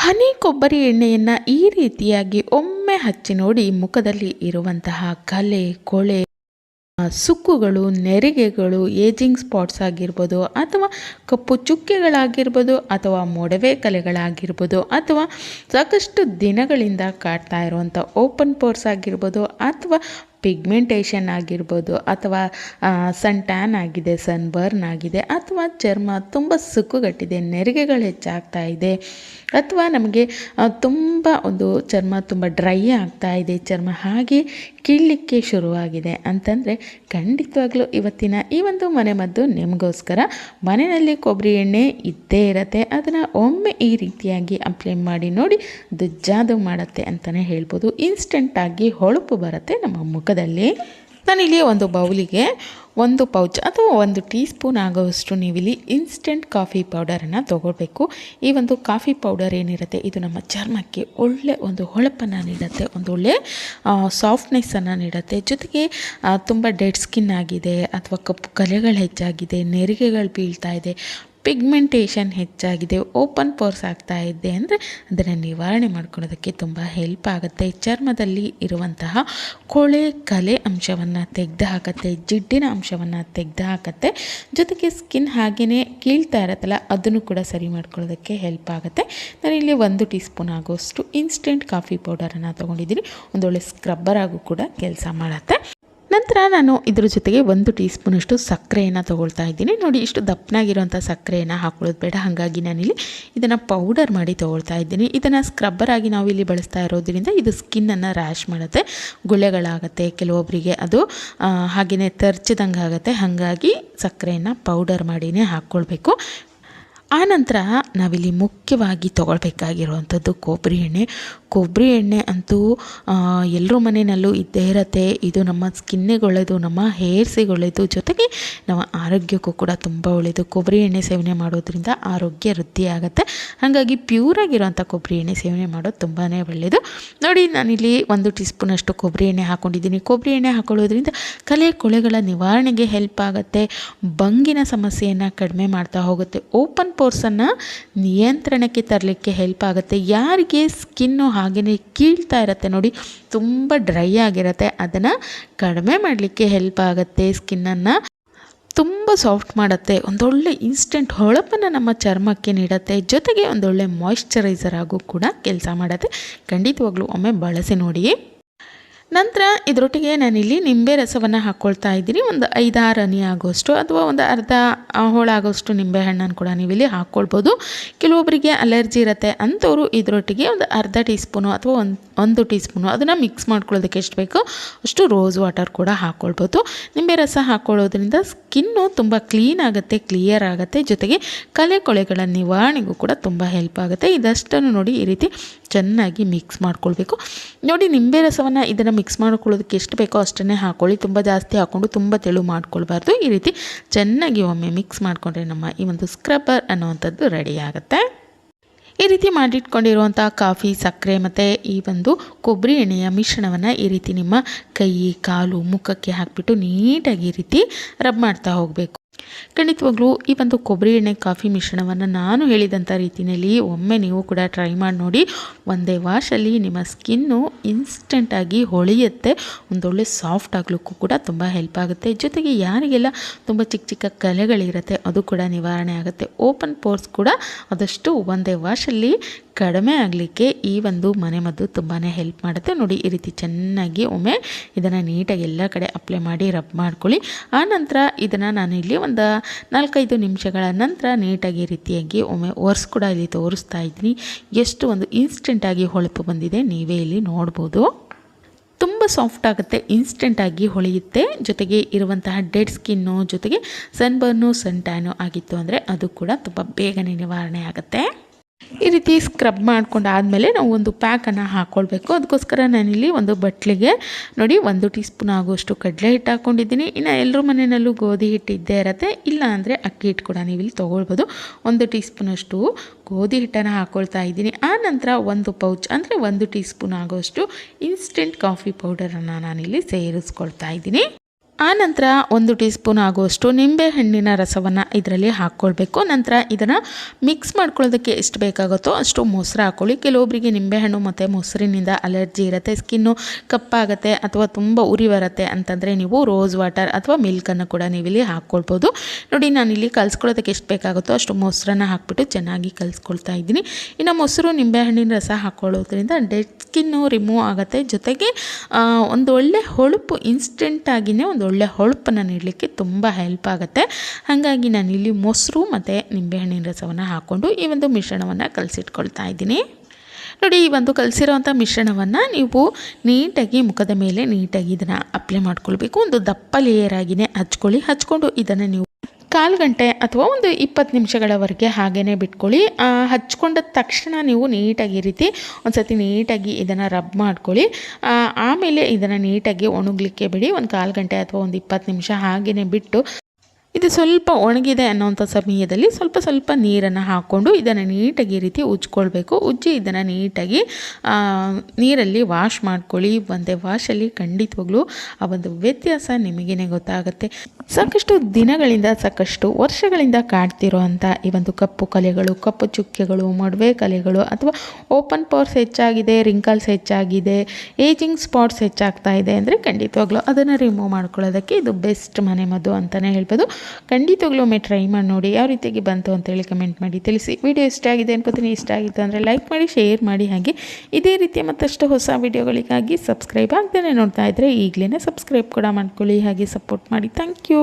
ಹನಿ ಕೊಬ್ಬರಿ ಎಣ್ಣೆಯನ್ನು ಈ ರೀತಿಯಾಗಿ ಒಮ್ಮೆ ಹಚ್ಚಿ ನೋಡಿ ಮುಖದಲ್ಲಿ ಇರುವಂತಹ ಕಲೆ, ಕೊಳೆ ಸುಕ್ಕುಗಳು, ನೆರಿಗೆಗಳು ಏಜಿಂಗ್ ಸ್ಪಾಟ್ಸ್ ಆಗಿರ್ಬೋದು ಅಥವಾ ಕಪ್ಪು ಚುಕ್ಕೆಗಳಾಗಿರ್ಬೋದು ಅಥವಾ ಮೊಡವೆ ಕಲೆಗಳಾಗಿರ್ಬೋದು ಅಥವಾ ಸಾಕಷ್ಟು ದಿನಗಳಿಂದ ಕಾಡ್ತಾ ಇರುವಂಥ ಓಪನ್ ಪೋರ್ಸ್ ಆಗಿರ್ಬೋದು ಅಥವಾ ಪಿಗ್ಮೆಂಟೇಷನ್ ಆಗಿರ್ಬೋದು ಅಥವಾ ಸನ್ ಟ್ಯಾನ್ ಆಗಿದೆ ಸನ್ ಬರ್ನ್ ಆಗಿದೆ, ಅಥವಾ ಚರ್ಮ ತುಂಬ ಸುಕ್ಕುಗಟ್ಟಿದೆ, ನೆರಿಗೆಗಳು ಹೆಚ್ಚಾಗ್ತಾ ಇದೆ, ಅಥವಾ ನಮಗೆ ತುಂಬ ಒಂದು ಚರ್ಮ ತುಂಬ ಡ್ರೈ ಆಗ್ತಾ ಇದೆ, ಚರ್ಮ ಹಾಗೆ ಕೀಳಲಿಕ್ಕೆ ಶುರುವಾಗಿದೆ ಅಂತಂದರೆ ಖಂಡಿತವಾಗಲೂ ಇವತ್ತಿನ ಈ ಒಂದು ಮನೆಮದ್ದು ನಿಮಗೋಸ್ಕರ ಮನೆಯಲ್ಲಿ ಕೊಬ್ಬರಿ ಎಣ್ಣೆ ಇದ್ದೇ ಇರತ್ತೆ, ಅದನ್ನು ಒಮ್ಮೆ ಈ ರೀತಿಯಾಗಿ ಅಪ್ಲೈ ಮಾಡಿ ನೋಡಿ ದುಜ್ಜಾದು ಜಾದು ಮಾಡುತ್ತೆ ಅಂತಲೇ ಹೇಳ್ಬೋದು. ಇನ್ಸ್ಟೆಂಟಾಗಿ ಹೊಳಪು ಬರುತ್ತೆ ನಮ್ಮ ಮುಖದಲ್ಲಿ ನಾನಿಲ್ಲಿ ಒಂದು ಬೌಲಿಗೆ ಒಂದು ಪೌಚ್ ಅಥವಾ ಒಂದು ಟೀ ಸ್ಪೂನ್ ಆಗುವಷ್ಟು ನೀವಿಲ್ಲಿ ಇನ್ಸ್ಟೆಂಟ್ ಕಾಫಿ ಪೌಡರನ್ನು ತೊಗೊಳ್ಬೇಕು. ಈ ಒಂದು ಕಾಫಿ ಪೌಡರ್ ಏನಿರುತ್ತೆ, ಇದು ನಮ್ಮ ಚರ್ಮಕ್ಕೆ ಒಳ್ಳೆ ಒಂದು ಹೊಳಪನ್ನು ನೀಡುತ್ತೆ, ಒಂದು ಒಳ್ಳೆ ಸಾಫ್ಟ್ನೆಸ್ಸನ್ನು ನೀಡುತ್ತೆ. ಜೊತೆಗೆ ತುಂಬ ಡೆಡ್ ಸ್ಕಿನ್ ಆಗಿದೆ ಅಥವಾ ಕಪ್ಪು ಕಲೆಗಳು ಹೆಚ್ಚಾಗಿದೆ, ನೆರಿಗೆಗಳು ಬೀಳ್ತಾ ಇದೆ. ಪಿಗ್ಮೆಂಟೇಷನ್ ಹೆಚ್ಚಾಗಿದೆ ಓಪನ್ ಪೋರ್ಸ್ ಆಗ್ತಾ ಇದೆ ಅಂದರೆ ಅದನ್ನು ನಿವಾರಣೆ ಮಾಡ್ಕೊಳ್ಳೋದಕ್ಕೆ ತುಂಬ ಹೆಲ್ಪ್ ಆಗುತ್ತೆ. ಚರ್ಮದಲ್ಲಿ ಇರುವಂತಹ ಕೊಳೆ, ಕಲೆ ಅಂಶವನ್ನು ತೆಗೆದು ಹಾಕತ್ತೆ ಜಿಡ್ಡಿನ ಅಂಶವನ್ನು ತೆಗೆದು ಹಾಕತ್ತೆ ಜೊತೆಗೆ ಸ್ಕಿನ್ ಹಾಗೆಯೇ ಕೀಳ್ತಾ ಇರತ್ತಲ್ಲ, ಅದನ್ನು ಕೂಡ ಸರಿ ಮಾಡ್ಕೊಳ್ಳೋದಕ್ಕೆ ಹೆಲ್ಪ್ ಆಗುತ್ತೆ. ನಾನಿಲ್ಲಿ ಒಂದು ಟೀ ಸ್ಪೂನ್ ಆಗೋಷ್ಟು ಇನ್ಸ್ಟೆಂಟ್ ಕಾಫಿ ಪೌಡರನ್ನು ತೊಗೊಂಡಿದ್ದೀನಿ. ಒಂದೊಳ್ಳೆ ಸ್ಕ್ರಬ್ಬರ್ ಆಗೂ ಕೂಡ ಕೆಲಸ ಮಾಡುತ್ತೆ. ನಂತರ ನಾನು ಇದ್ರ ಜೊತೆಗೆ ಒಂದು ಟೀ ಸ್ಪೂನಷ್ಟು ಸಕ್ಕರೆಯನ್ನು ತೊಗೊಳ್ತಾ ಇದ್ದೀನಿ. ನೋಡಿ, ಇಷ್ಟು ದಪ್ಪನಾಗಿರುವಂಥ ಸಕ್ಕರೆಯನ್ನು ಹಾಕೊಳ್ಳೋದು ಬೇಡ. ಹಾಗಾಗಿ ನಾನಿಲ್ಲಿ ಇದನ್ನು ಪೌಡರ್ ಮಾಡಿ ತೊಗೊಳ್ತಾ ಇದ್ದೀನಿ. ಇದನ್ನು ಸ್ಕ್ರಬ್ಬರ್ ಆಗಿ ನಾವು ಇಲ್ಲಿ ಬಳಸ್ತಾ ಇರೋದ್ರಿಂದ ಇದು ಸ್ಕಿನ್ನನ್ನು ರ್ಯಾಶ್ ಮಾಡುತ್ತೆ, ಗುಳ್ಳೆಗಳಾಗುತ್ತೆ ಕೆಲವೊಬ್ಬರಿಗೆ ಅದು ಹಾಗೆಯೇ ತರ್ಚಿದಂಗೆ ಆಗುತ್ತೆ ಹಾಗಾಗಿ ಸಕ್ಕರೆಯನ್ನು ಪೌಡರ್ ಮಾಡಿನೇ ಹಾಕ್ಕೊಳ್ಬೇಕು. ಆನಂತರ ನಾವಿಲ್ಲಿ ಮುಖ್ಯವಾಗಿ ತೊಗೊಳ್ಬೇಕಾಗಿರುವಂಥದ್ದು ಕೊಬ್ಬರಿ ಎಣ್ಣೆ. ಕೊಬ್ಬರಿ ಎಣ್ಣೆ ಅಂತೂ ಎಲ್ಲರ ಮನೆಯಲ್ಲೂ ಇದ್ದೇ ಇರತ್ತೆ. ಇದು ನಮ್ಮ ಸ್ಕಿನ್ನಿಗೆ ಒಳ್ಳೆಯದು ನಮ್ಮ ಹೇರ್ಸಿಗೆ ಒಳ್ಳೆಯದು ಜೊತೆಗೆ ನಮ್ಮ ಆರೋಗ್ಯಕ್ಕೂ ಕೂಡ ತುಂಬ ಒಳ್ಳೆಯದು. ಕೊಬ್ಬರಿ ಎಣ್ಣೆ ಸೇವನೆ ಮಾಡೋದ್ರಿಂದ ಆರೋಗ್ಯ ವೃದ್ಧಿ ಆಗುತ್ತೆ. ಹಾಗಾಗಿ ಪ್ಯೂರಾಗಿರೋಂಥ ಕೊಬ್ಬರಿ ಎಣ್ಣೆ ಸೇವನೆ ಮಾಡೋದು ತುಂಬಾ ಒಳ್ಳೆಯದು. ನೋಡಿ, ನಾನಿಲ್ಲಿ ಒಂದು ಟೀ ಸ್ಪೂನಷ್ಟು ಕೊಬ್ಬರಿ ಎಣ್ಣೆ ಹಾಕ್ಕೊಂಡಿದ್ದೀನಿ ಕೊಬ್ಬರಿ ಎಣ್ಣೆ ಹಾಕೊಳ್ಳೋದ್ರಿಂದ ಕಲೆ ಕೊಳೆಗಳ ನಿವಾರಣೆಗೆ ಹೆಲ್ಪ್ ಆಗುತ್ತೆ. ಬಂಗಿನ ಸಮಸ್ಯೆಯನ್ನು ಕಡಿಮೆ ಮಾಡ್ತಾ ಹೋಗುತ್ತೆ. ಓಪನ್ ಪೋರ್ಸನ್ನು ನಿಯಂತ್ರಣಕ್ಕೆ ತರಲಿಕ್ಕೆ ಹೆಲ್ಪ್ ಆಗುತ್ತೆ. ಯಾರಿಗೆ ಸ್ಕಿನ್ನು ಹಾಗೆಯೇ ಕೀಳ್ತಾ ಇರುತ್ತೆ ನೋಡಿ, ತುಂಬ ಡ್ರೈ ಆಗಿರುತ್ತೆ. ಅದನ್ನು ಕಡಿಮೆ ಮಾಡಲಿಕ್ಕೆ ಹೆಲ್ಪ್ ಆಗುತ್ತೆ ಸ್ಕಿನ್ನನ್ನು ತುಂಬ ಸಾಫ್ಟ್ ಮಾಡುತ್ತೆ. ಒಂದೊಳ್ಳೆ ಇನ್ಸ್ಟೆಂಟ್ ಹೊಳಪನ್ನು ನಮ್ಮ ಚರ್ಮಕ್ಕೆ ನೀಡುತ್ತೆ. ಜೊತೆಗೆ ಒಂದೊಳ್ಳೆ ಮಾಯಿಶ್ಚರೈಸರ್ ಆಗೂ ಕೂಡ ಕೆಲಸ ಮಾಡುತ್ತೆ. ಖಂಡಿತವಾಗ್ಲೂ ಒಮ್ಮೆ ಬಳಸಿ ನೋಡಿ ನಂತರ ಇದರೊಟ್ಟಿಗೆ ನಾನಿಲ್ಲಿ ನಿಂಬೆ ರಸವನ್ನು ಹಾಕ್ಕೊಳ್ತಾ ಇದ್ದೀನಿ. ಒಂದು ಐದಾರು ಹನಿ ಆಗೋಷ್ಟು ಅಥವಾ ಒಂದು ಅರ್ಧ ಹೋಳಾಗೋಷ್ಟು ನಿಂಬೆ ಹಣ್ಣನ್ನು ಕೂಡ ನೀವಿಲ್ಲಿ ಹಾಕ್ಕೊಳ್ಬೋದು ಕೆಲವೊಬ್ಬರಿಗೆ ಅಲರ್ಜಿ ಇರುತ್ತೆ ಅಂಥವ್ರು ಇದರೊಟ್ಟಿಗೆ ಒಂದು ಅರ್ಧ ಟೀ ಸ್ಪೂನು ಅಥವಾ ಒಂದು ಒಂದು ಟೀ ಸ್ಪೂನು ಅದನ್ನು ಮಿಕ್ಸ್ ಮಾಡ್ಕೊಳ್ಳೋದಕ್ಕೆ ಎಷ್ಟು ಬೇಕೋ ಅಷ್ಟು ರೋಸ್ ವಾಟರ್ ಕೂಡ ಹಾಕ್ಕೊಳ್ಬೋದು ನಿಂಬೆ ರಸ ಹಾಕ್ಕೊಳ್ಳೋದ್ರಿಂದ ಸ್ಕಿನ್ನು ತುಂಬ ಕ್ಲೀನ್ ಆಗುತ್ತೆ, ಕ್ಲಿಯರ್ ಆಗುತ್ತೆ. ಜೊತೆಗೆ ಕಲೆ ಕೊಳೆಗಳ ನಿವಾರಣೆಗೂ ಕೂಡ ತುಂಬ ಹೆಲ್ಪ್ ಆಗುತ್ತೆ. ಇದಷ್ಟನ್ನು ನೋಡಿ ಈ ರೀತಿ ಚೆನ್ನಾಗಿ ಮಿಕ್ಸ್ ಮಾಡ್ಕೊಳ್ಬೇಕು. ನೋಡಿ ನಿಂಬೆ ರಸವನ್ನು ಇದನ್ನು ಮಿಕ್ಸ್ ಮಾಡ್ಕೊಳ್ಳೋದಕ್ಕೆ ಎಷ್ಟು ಬೇಕೋ ಅಷ್ಟನ್ನೇ ಹಾಕ್ಕೊಳ್ಳಿ ತುಂಬ ಜಾಸ್ತಿ ಹಾಕ್ಕೊಂಡು ತುಂಬ ತೆಳು ಮಾಡ್ಕೊಳ್ಬಾರ್ದು. ಈ ರೀತಿ ಚೆನ್ನಾಗಿ ಒಮ್ಮೆ ಮಿಕ್ಸ್ ಮಾಡಿಕೊಂಡ್ರೆ ನಮ್ಮ ಈ ಒಂದು ಸ್ಕ್ರಬ್ಬರ್ ಅನ್ನುವಂಥದ್ದು ರೆಡಿ ಆಗುತ್ತೆ. ಈ ರೀತಿ ಮಾಡಿಟ್ಕೊಂಡಿರುವಂಥ ಕಾಫಿ, ಸಕ್ಕರೆ ಮತ್ತು ಈ ಒಂದು ಕೊಬ್ಬರಿ ಎಣ್ಣೆಯ ಮಿಶ್ರಣವನ್ನು ಈ ರೀತಿ ನಿಮ್ಮ ಕೈ, ಕಾಲು, ಮುಖಕ್ಕೆ ಹಾಕಿಬಿಟ್ಟು ನೀಟಾಗಿ ಈ ರೀತಿ ರಬ್ ಮಾಡ್ತಾ ಹೋಗಬೇಕು. ಖಂಡಿತವಾಗ್ಲೂ ಈ ಒಂದು ಕೊಬ್ಬರಿ ಎಣ್ಣೆ ಕಾಫಿ ಮಿಶ್ರಣವನ್ನು ನಾನು ಹೇಳಿದಂಥ ರೀತಿಯಲ್ಲಿ ಒಮ್ಮೆ ನೀವು ಕೂಡ ಟ್ರೈ ಮಾಡಿ ನೋಡಿ, ಒಂದೇ ವಾಶಲ್ಲಿ ನಿಮ್ಮ ಸ್ಕಿನ್ನು ಇನ್ಸ್ಟೆಂಟಾಗಿ ಹೊಳೆಯುತ್ತೆ. ಒಂದೊಳ್ಳೆ ಸಾಫ್ಟ್ ಆಗಲಿಕ್ಕೂ ಕೂಡ ತುಂಬ ಹೆಲ್ಪ್ ಆಗುತ್ತೆ. ಜೊತೆಗೆ ಯಾರಿಗೆಲ್ಲ ತುಂಬ ಚಿಕ್ಕ ಚಿಕ್ಕ ಕಲೆಗಳಿರುತ್ತೆ, ಅದು ಕೂಡ ನಿವಾರಣೆ ಆಗುತ್ತೆ. ಓಪನ್ ಪೋರ್ಸ್ ಕೂಡ ಆದಷ್ಟು ಒಂದೇ ವಾಶಲ್ಲಿ ಕಡಿಮೆ ಆಗಲಿಕ್ಕೆ ಈ ಒಂದು ಮನೆಮದ್ದು ತುಂಬಾ ಹೆಲ್ಪ್ ಮಾಡುತ್ತೆ. ನೋಡಿ, ಈ ರೀತಿ ಚೆನ್ನಾಗಿ ಒಮ್ಮೆ ಇದನ್ನು ನೀಟಾಗಿ ಎಲ್ಲ ಕಡೆ ಅಪ್ಲೈ ಮಾಡಿ ರಬ್ ಮಾಡ್ಕೊಳ್ಳಿ. ಆ ನಂತರ ಇದನ್ನು ನಾನು ಇಲ್ಲಿ ಒಂದು ನಾಲ್ಕೈದು ನಿಮಿಷಗಳ ನಂತರ ನೀಟಾಗಿ ರೀತಿಯಾಗಿ ಒಮ್ಮೆ ಒರ್ಸ್ ಕೂಡ ಇಲ್ಲಿ ತೋರಿಸ್ತಾ ಇದ್ದೀನಿ. ಎಷ್ಟು ಒಂದು ಇನ್ಸ್ಟೆಂಟಾಗಿ ಹೊಳಪು ಬಂದಿದೆ ನೀವೇ ಇಲ್ಲಿ ನೋಡ್ಬೋದು. ತುಂಬ ಸಾಫ್ಟ್ ಆಗುತ್ತೆ ಇನ್ಸ್ಟೆಂಟಾಗಿ ಹೊಳೆಯುತ್ತೆ. ಜೊತೆಗೆ ಇರುವಂತಹ ಡೆಡ್ ಸ್ಕಿನ್ನು ಜೊತೆಗೆ ಸನ್ಬರ್ನು ಸನ್ ಟ್ಯಾನು ಆಗಿತ್ತು ಅಂದರೆ ಅದು ಕೂಡ ತುಂಬ ಬೇಗನೆ ನಿವಾರಣೆ ಆಗುತ್ತೆ. ಈ ರೀತಿ ಸ್ಕ್ರಬ್ ಮಾಡ್ಕೊಂಡು ಆದಮೇಲೆ ನಾವು ಒಂದು ಪ್ಯಾಕನ್ನು ಹಾಕ್ಕೊಳ್ಬೇಕು ಅದಕ್ಕೋಸ್ಕರ ನಾನಿಲ್ಲಿ ಒಂದು ಬಟ್ಲಿಗೆ ನೋಡಿ ಒಂದು ಟೀ ಸ್ಪೂನ್ ಆಗುವಷ್ಟು ಕಡಲೆ ಹಿಟ್ಟು ಹಾಕ್ಕೊಂಡಿದ್ದೀನಿ ಇನ್ನು ಎಲ್ಲರೂ ಮನೆಯಲ್ಲೂ ಗೋಧಿ ಹಿಟ್ಟು ಇದ್ದೇ ಇರತ್ತೆ. ಇಲ್ಲ ಅಂದರೆ ಅಕ್ಕಿ ಹಿಟ್ಟು ಕೂಡ ನೀವು ಇಲ್ಲಿ ತೊಗೊಳ್ಬೋದು. ಒಂದು ಟೀ ಸ್ಪೂನಷ್ಟು ಗೋಧಿ ಹಿಟ್ಟನ್ನು ಹಾಕ್ಕೊಳ್ತಾ ಇದ್ದೀನಿ. ಆ ನಂತರ ಒಂದು ಪೌಚ್ ಅಂದರೆ ಒಂದು ಟೀ ಸ್ಪೂನ್ ಆಗುವಷ್ಟು ಇನ್ಸ್ಟೆಂಟ್ ಕಾಫಿ ಪೌಡರನ್ನು ನಾನಿಲ್ಲಿ ಸೇರಿಸ್ಕೊಳ್ತಾ ಇದ್ದೀನಿ. ಆನಂತರ ಒಂದು ಟೀ ಸ್ಪೂನ್ ಆಗುವಷ್ಟು ನಿಂಬೆಹಣ್ಣಿನ ರಸವನ್ನು ಇದರಲ್ಲಿ ಹಾಕ್ಕೊಳ್ಬೇಕು. ನಂತರ ಇದನ್ನು ಮಿಕ್ಸ್ ಮಾಡ್ಕೊಳ್ಳೋದಕ್ಕೆ ಎಷ್ಟು ಬೇಕಾಗುತ್ತೋ ಅಷ್ಟು ಮೊಸರು ಹಾಕ್ಕೊಳ್ಳಿ. ಕೆಲವೊಬ್ಬರಿಗೆ ನಿಂಬೆಹಣ್ಣು ಮತ್ತು ಮೊಸರಿನಿಂದ ಅಲರ್ಜಿ ಇರುತ್ತೆ ಸ್ಕಿನ್ನು ಕಪ್ಪಾಗುತ್ತೆ ಅಥವಾ ತುಂಬ ಉರಿ ಬರುತ್ತೆ ಅಂತಂದರೆ ನೀವು ರೋಸ್ ವಾಟರ್ ಅಥವಾ ಮಿಲ್ಕನ್ನು ಕೂಡ ನೀವಿಲ್ಲಿ ಹಾಕ್ಕೊಳ್ಬೋದು. ನೋಡಿ ನಾನು ಇಲ್ಲಿ ಕಲ್ಸ್ಕೊಳ್ಳೋದಕ್ಕೆ ಎಷ್ಟು ಬೇಕಾಗುತ್ತೋ ಅಷ್ಟು ಮೊಸರನ್ನು ಹಾಕ್ಬಿಟ್ಟು ಚೆನ್ನಾಗಿ ಕಲಿಸ್ಕೊಳ್ತಾ ಇದ್ದೀನಿ. ಇನ್ನು ಮೊಸರು, ನಿಂಬೆಹಣ್ಣಿನ ರಸ ಹಾಕ್ಕೊಳ್ಳೋದ್ರಿಂದ ಡೆಡ್ ಸ್ಕಿನ್ನು ರಿಮೂವ್ ಆಗುತ್ತೆ. ಜೊತೆಗೆ ಒಂದು ಒಳ್ಳೆ ಹೊಳಪು ಇನ್ಸ್ಟೆಂಟಾಗಿಯೇ ಒಂದು ಒಳ್ಳೆ ಹೊಳಪನ್ನು ನೀಡಲಿಕ್ಕೆ ತುಂಬ ಹೆಲ್ಪ್ ಆಗುತ್ತೆ. ಹಾಗಾಗಿ ನಾನು ಇಲ್ಲಿ ಮೊಸರು ಮತ್ತು ನಿಂಬೆಹಣ್ಣಿನ ರಸವನ್ನು ಹಾಕ್ಕೊಂಡು ಈ ಒಂದು ಮಿಶ್ರಣವನ್ನು ಕಲಸಿಟ್ಕೊಳ್ತಾ ಇದ್ದೀನಿ. ನೋಡಿ, ಈ ಒಂದು ಕಲಸಿರೋವಂಥ ಮಿಶ್ರಣವನ್ನು ನೀವು ನೀಟಾಗಿ ಮುಖದ ಮೇಲೆ ನೀಟಾಗಿ ಇದನ್ನು ಅಪ್ಲೈ ಮಾಡ್ಕೊಳ್ಬೇಕು. ಒಂದು ದಪ್ಪ ಲೇಯರ್ ಆಗಿನೇ ಹಚ್ಕೊಳ್ಳಿ. ಹಚ್ಕೊಂಡು ಇದನ್ನು ನೀವು ಕಾಲು ಗಂಟೆ ಅಥವಾ ಒಂದು ಇಪ್ಪತ್ತು ನಿಮಿಷಗಳವರೆಗೆ ಹಾಗೇ ಬಿಟ್ಕೊಳ್ಳಿ. ಹಚ್ಕೊಂಡ ತಕ್ಷಣ ನೀವು ನೀಟಾಗಿ ರೀತಿ ಒಂದು ಸತಿ ನೀಟಾಗಿ ಇದನ್ನು ರಬ್ ಮಾಡ್ಕೊಳ್ಳಿ. ಆಮೇಲೆ ಇದನ್ನು ನೀಟಾಗಿ ಒಣಗಲಿಕ್ಕೆ ಬಿಡಿ. ಒಂದು ಕಾಲು ಗಂಟೆ ಅಥವಾ ಒಂದು ಇಪ್ಪತ್ತು ನಿಮಿಷ ಹಾಗೇ ಬಿಟ್ಟು ಇದು ಸ್ವಲ್ಪ ಒಣಗಿದೆ ಅನ್ನೋಂಥ ಸಮಯದಲ್ಲಿ ಸ್ವಲ್ಪ ಸ್ವಲ್ಪ ನೀರನ್ನು ಹಾಕ್ಕೊಂಡು ಇದನ್ನು ನೀಟಾಗಿ ಈ ರೀತಿ ಉಜ್ಕೊಳ್ಬೇಕು ಉಜ್ಜಿ ಇದನ್ನು ನೀಟಾಗಿ ನೀರಲ್ಲಿ ವಾಶ್ ಮಾಡ್ಕೊಳ್ಳಿ. ಒಂದೇ ವಾಶಲ್ಲಿ ಖಂಡಿತವಾಗ್ಲೂ ಆ ಒಂದು ವ್ಯತ್ಯಾಸ ನಿಮಗೇನೆ ಗೊತ್ತಾಗುತ್ತೆ. ಸಾಕಷ್ಟು ದಿನಗಳಿಂದ, ಸಾಕಷ್ಟು ವರ್ಷಗಳಿಂದ ಕಾಡ್ತಿರೋ ಅಂಥ ಈ ಒಂದು ಕಪ್ಪು ಕಲೆಗಳು, ಕಪ್ಪು ಚುಕ್ಕೆಗಳು, ಮಡುವೆ ಕಲೆಗಳು, ಅಥವಾ ಓಪನ್ ಪೋರ್ಸ್ ಹೆಚ್ಚಾಗಿದೆ, ರಿಂಕಲ್ಸ್ ಹೆಚ್ಚಾಗಿದೆ, ಏಜಿಂಗ್ ಸ್ಪಾಟ್ಸ್ ಹೆಚ್ಚಾಗ್ತಾ ಇದೆ ಅಂದರೆ ಖಂಡಿತವಾಗ್ಲೂ ಅದನ್ನು ರಿಮೂವ್ ಮಾಡ್ಕೊಳ್ಳೋದಕ್ಕೆ ಇದು ಬೆಸ್ಟ್ ಮನೆ ಮದ್ದು ಅಂತಲೇ ಹೇಳ್ಬೋದು. ಖಂಡಿತವಾಗ್ಲೂ ಒಮ್ಮೆ ಟ್ರೈ ಮಾಡಿ ನೋಡಿ ಯಾವ ರೀತಿಯಾಗಿ ಬಂತು ಅಂತೇಳಿ ಕಮೆಂಟ್ ಮಾಡಿ. ತಿಳಿಸಿ. ವಿಡಿಯೋ ಇಷ್ಟ ಆಗಿದೆ ಅನ್ಕೋತೀನಿ. ಇಷ್ಟ ಆಗಿತ್ತು ಅಂದರೆ ಲೈಕ್ ಮಾಡಿ ಶೇರ್ ಮಾಡಿ. ಹಾಗೆ ಇದೇ ರೀತಿಯ ಮತ್ತಷ್ಟು ಹೊಸ ವಿಡಿಯೋಗಳಿಗಾಗಿ ಸಬ್ಸ್ಕ್ರೈಬ್ ಆಗ್ತಾನೆ ನೋಡ್ತಾ ಇದ್ದರೆ ಈಗಲೇ ಸಬ್ಸ್ಕ್ರೈಬ್ ಕೂಡ ಮಾಡ್ಕೊಳ್ಳಿ. ಹಾಗೆ ಸಪೋರ್ಟ್ ಮಾಡಿ. Thank you